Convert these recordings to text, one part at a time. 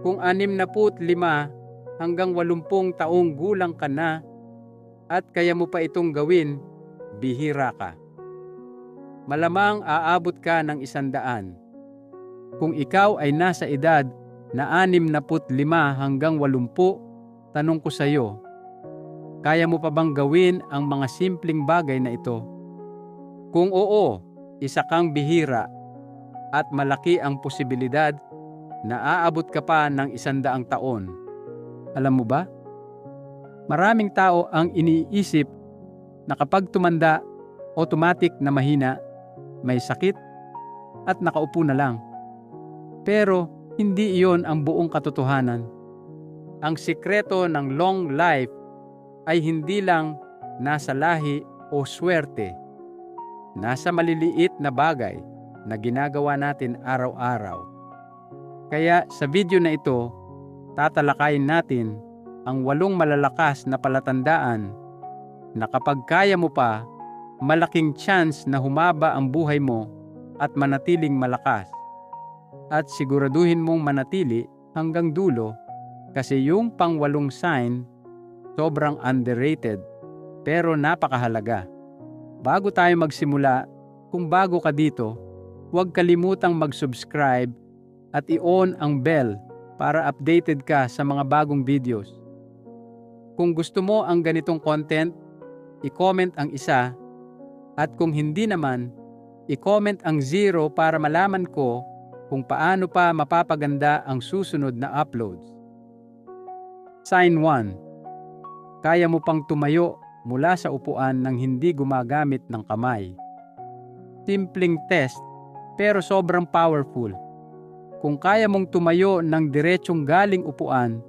Kung anim na put lima hanggang walumpung taong gulang ka na at kaya mo pa itong gawin, bihira ka. Malamang aabot ka ng isandaan. Kung ikaw ay nasa edad na anim na put lima hanggang walumpu, tanong ko sa iyo, kaya mo pa bang gawin ang mga simpleng bagay na ito? Kung oo, isa kang bihira at malaki ang posibilidad na aabot ka pa ng isandaang taon. Alam mo ba? Maraming tao ang iniisip na kapag tumanda, automatic na mahina, may sakit, at nakaupo na lang. Pero hindi iyon ang buong katotohanan. Ang sikreto ng long life ay hindi lang nasa lahi o swerte. Nasa maliliit na bagay na ginagawa natin araw-araw. Kaya sa video na ito, tatalakayin natin ang walong malalakas na palatandaan na kapag kaya mo pa, malaking chance na humaba ang buhay mo at manatiling malakas. At siguraduhin mong manatili hanggang dulo kasi yung pangwalong sign sobrang underrated pero napakahalaga. Bago tayo magsimula, kung bago ka dito, huwag kalimutang mag-subscribe at i-on ang bell para updated ka sa mga bagong videos. Kung gusto mo ang ganitong content, i-comment ang isa at kung hindi naman, i-comment ang zero para malaman ko kung paano pa mapapaganda ang susunod na uploads. Sign 1. Kaya mo pang tumayo mula sa upuan nang hindi gumagamit ng kamay. Simpleng test pero sobrang powerful. Kung kaya mong tumayo ng diretsong galing upuan,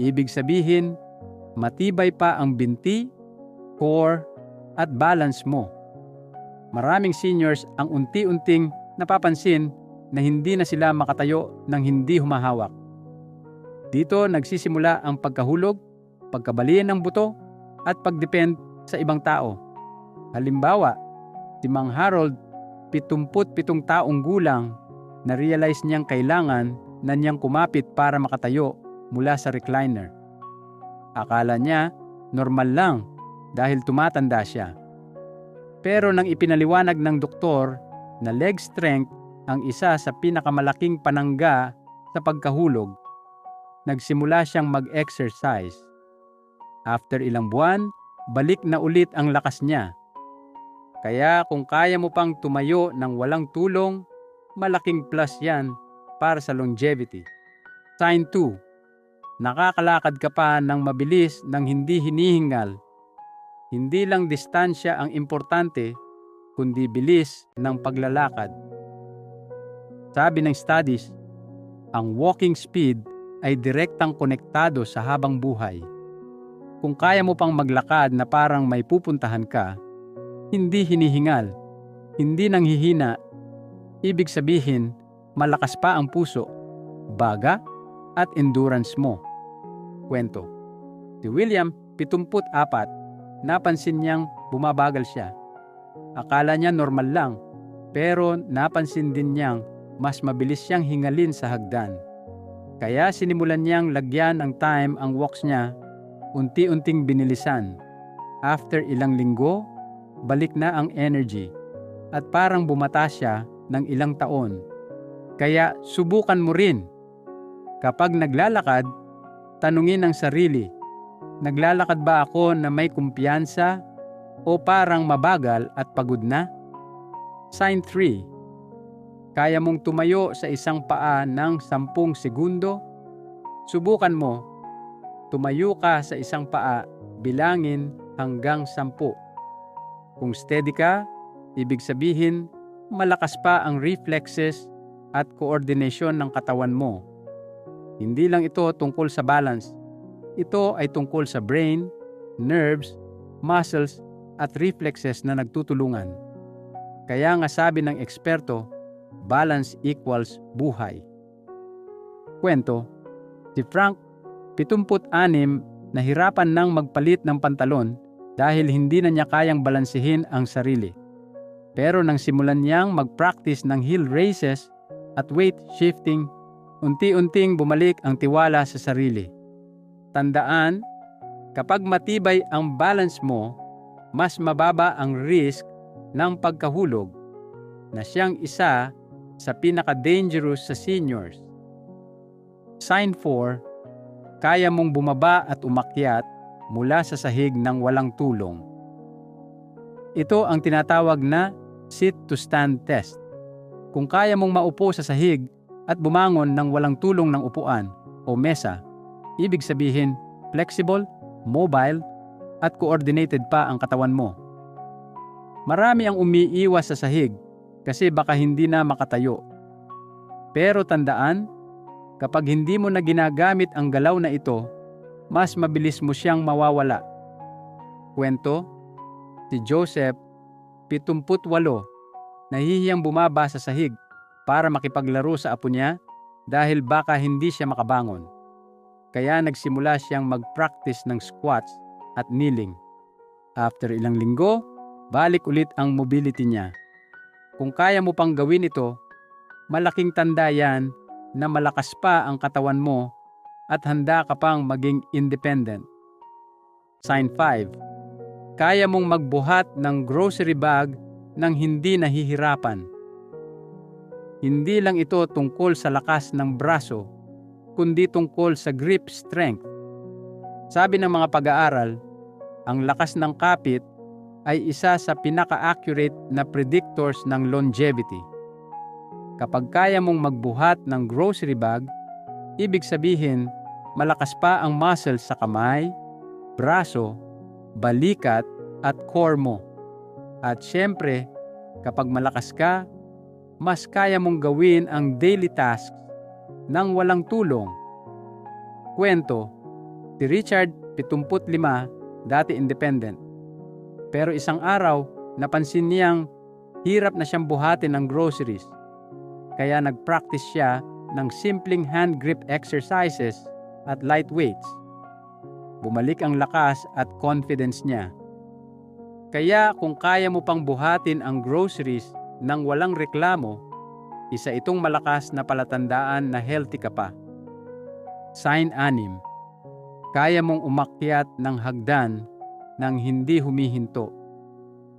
ibig sabihin matibay pa ang binti, core, at balance mo. Maraming seniors ang unti-unting napapansin na hindi na sila makatayo ng hindi humahawak. Dito nagsisimula ang pagkahulog, pagkabalian ng buto, at pagdepend sa ibang tao. Halimbawa, si Mang Harold, 77 taong gulang, na-realize niyang kailangan na niyang kumapit para makatayo mula sa recliner. Akala niya normal lang dahil tumatanda siya. Pero nang ipinaliwanag ng doktor na leg strength ang isa sa pinakamalaking panangga sa pagkahulog, nagsimula siyang mag-exercise. After ilang buwan, balik na ulit ang lakas niya. Kaya kung kaya mo pang tumayo ng walang tulong, malaking plus yan para sa longevity. Sign 2 Nakakalakad ka pa ng mabilis nang hindi hinihingal. Hindi lang distansya ang importante, kundi bilis ng paglalakad. Sabi ng studies, ang walking speed ay direktang konektado sa habang buhay. Kung kaya mo pang maglakad na parang may pupuntahan ka, hindi hinihingal, hindi nang hihina, ibig sabihin malakas pa ang puso, baga at endurance mo. Kwento. Si William, 74, napansin niyang bumabagal siya. Akala niya normal lang, pero napansin din niyang mas mabilis siyang hingalin sa hagdan. Kaya sinimulan niyang lagyan ng time ang walks niya, unti-unting binilisan. After ilang linggo, balik na ang energy at parang bumata siya ng ilang taon. Kaya subukan mo rin Kapag naglalakad, tanungin ang sarili, naglalakad ba ako na may kumpiyansa o parang mabagal at pagod na? Sign 3. Kaya mong tumayo sa isang paa ng 10 segundo? Subukan mo. Tumayo ka sa isang paa, bilangin hanggang 10. Kung steady ka, ibig sabihin malakas pa ang reflexes at koordinasyon ng katawan mo hindi lang ito tungkol sa balance. Ito ay tungkol sa brain, nerves, muscles, at reflexes na nagtutulungan. Kaya nga sabi ng eksperto, balance equals buhay. Kwento, si Frank, 76, nahirapan nang magpalit ng pantalon dahil hindi na niya kayang balansehin ang sarili. Pero nang simulan niyang mag-practice ng heel raises at weight shifting unti-unting bumalik ang tiwala sa sarili. Tandaan, kapag matibay ang balance mo, mas mababa ang risk ng pagkahulog na siyang isa sa pinaka-dangerous sa seniors. Sign 4, kaya mong bumaba at umakyat mula sa sahig ng walang tulong. Ito ang tinatawag na sit-to-stand test. Kung kaya mong maupo sa sahig at bumangon ng walang tulong ng upuan o mesa, ibig sabihin flexible, mobile, at coordinated pa ang katawan mo. Marami ang umiiwas sa sahig kasi baka hindi na makatayo. Pero tandaan, kapag hindi mo na ginagamit ang galaw na ito, mas mabilis mo siyang mawawala. Kwento, si Joseph, 78, nahihiyang bumaba sa sahig para makipaglaro sa apo niya dahil baka hindi siya makabangon. Kaya nagsimula siyang mag-practice ng squats at kneeling. After ilang linggo, balik ulit ang mobility niya. Kung kaya mo pang gawin ito, malaking tanda yan na malakas pa ang katawan mo at handa ka pang maging independent. Sign 5. Kaya mong magbuhat ng grocery bag nang hindi nahihirapan. Hindi lang ito tungkol sa lakas ng braso, kundi tungkol sa grip strength. Sabi ng mga pag-aaral, ang lakas ng kapit ay isa sa pinaka-accurate na predictors ng longevity. Kapag kaya mong magbuhat ng grocery bag, ibig sabihin malakas pa ang muscles sa kamay, braso, balikat at core mo. At syempre, kapag malakas ka, mas kaya mong gawin ang daily tasks nang walang tulong. Kwento, si Richard, 75, dati independent. Pero isang araw, napansin niyang hirap na siyang buhatin ng groceries. Kaya nag-practice siya ng simpleng hand grip exercises at light weights. Bumalik ang lakas at confidence niya. Kaya kung kaya mo pang buhatin ang groceries nang walang reklamo, isa itong malakas na palatandaan na healthy ka pa. Sign 6 kaya mong umakyat ng hagdan nang hindi humihinto.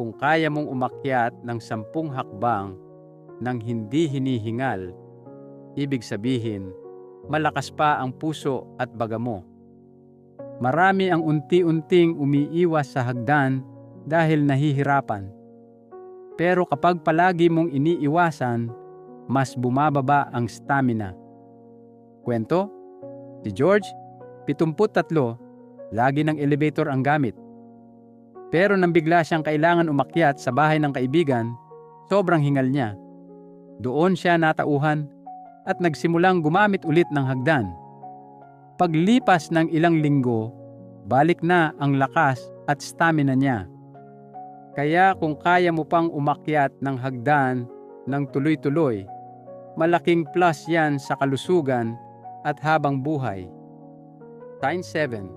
Kung kaya mong umakyat ng sampung hakbang nang hindi hinihingal, ibig sabihin, malakas pa ang puso at baga mo. Marami ang unti-unting umiiwas sa hagdan dahil nahihirapan. Pero kapag palagi mong iniiwasan, mas bumababa ang stamina. Kwento? Si George, 73, lagi ng elevator ang gamit. Pero nang bigla siyang kailangan umakyat sa bahay ng kaibigan, sobrang hingal niya. Doon siya natauhan at nagsimulang gumamit ulit ng hagdan. Paglipas ng ilang linggo, balik na ang lakas at stamina niya. Kaya kung kaya mo pang umakyat ng hagdan ng tuloy-tuloy, malaking plus yan sa kalusugan at habang buhay. Sign 7.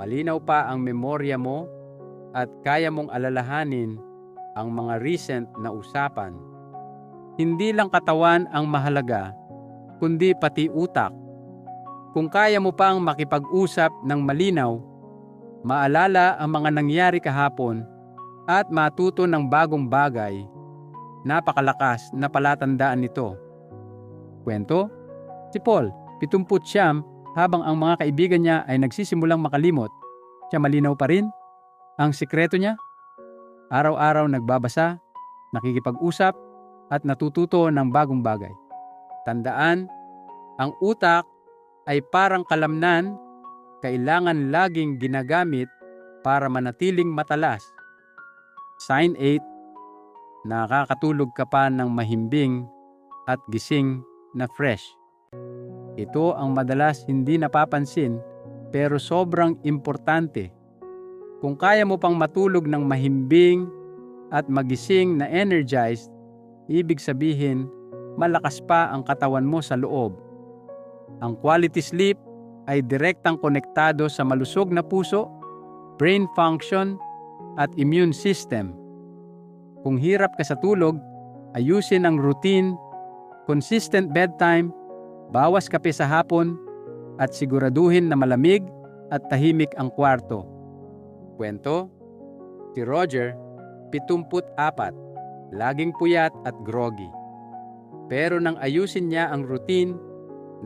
Malinaw pa ang memorya mo at kaya mong alalahanin ang mga recent na usapan. Hindi lang katawan ang mahalaga, kundi pati utak. Kung kaya mo pang makipag-usap ng malinaw, maalala ang mga nangyari kahapon at matuto ng bagong bagay, napakalakas na palatandaan nito. Kwento? Si Paul, 70 siyam, habang ang mga kaibigan niya ay nagsisimulang makalimot, siya malinaw pa rin. Ang sikreto niya, araw-araw nagbabasa, nakikipag-usap, at natututo ng bagong bagay. Tandaan, ang utak ay parang kalamnan, kailangan laging ginagamit para manatiling matalas. Sign 8, nakakatulog ka pa ng mahimbing at gising na fresh. Ito ang madalas hindi napapansin pero sobrang importante. Kung kaya mo pang matulog ng mahimbing at magising na energized, ibig sabihin malakas pa ang katawan mo sa loob. Ang quality sleep ay direktang konektado sa malusog na puso, brain function, at immune system. Kung hirap ka sa tulog, ayusin ang routine, consistent bedtime, Bawas kape sa hapon at siguraduhin na malamig at tahimik ang kwarto. Kwento? Si Roger, 74, laging puyat at groggy. Pero nang ayusin niya ang routine,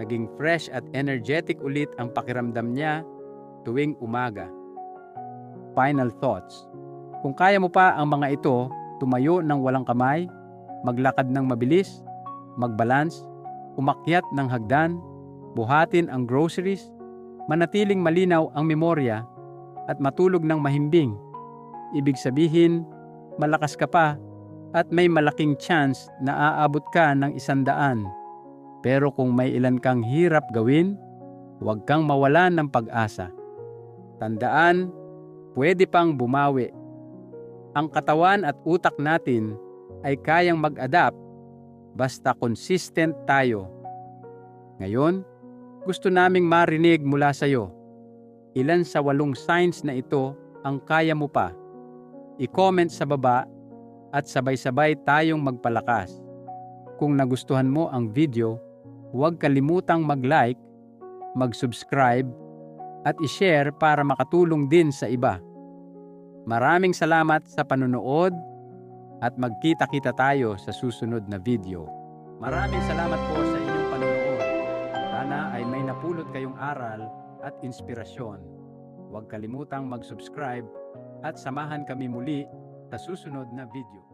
naging fresh at energetic ulit ang pakiramdam niya tuwing umaga. Final thoughts. Kung kaya mo pa ang mga ito, tumayo ng walang kamay, maglakad ng mabilis, magbalance, umakyat ng hagdan, buhatin ang groceries, manatiling malinaw ang memorya, at matulog ng mahimbing. Ibig sabihin, malakas ka pa at may malaking chance na aabot ka ng isandaan. Pero kung may ilan kang hirap gawin, huwag kang mawalan ng pag-asa. Tandaan, pwede pang bumawi. Ang katawan at utak natin ay kayang mag-adapt basta consistent tayo. Ngayon, gusto naming marinig mula sa iyo. Ilan sa walong signs na ito ang kaya mo pa? I-comment sa baba at sabay-sabay tayong magpalakas. Kung nagustuhan mo ang video, huwag kalimutang mag-like, mag-subscribe, at i-share para makatulong din sa iba. Maraming salamat sa panonood at magkita-kita tayo sa susunod na video. Maraming salamat po sa inyong panonood. Sana ay may napulot kayong aral at inspirasyon. Huwag kalimutang mag-subscribe at samahan kami muli sa susunod na video.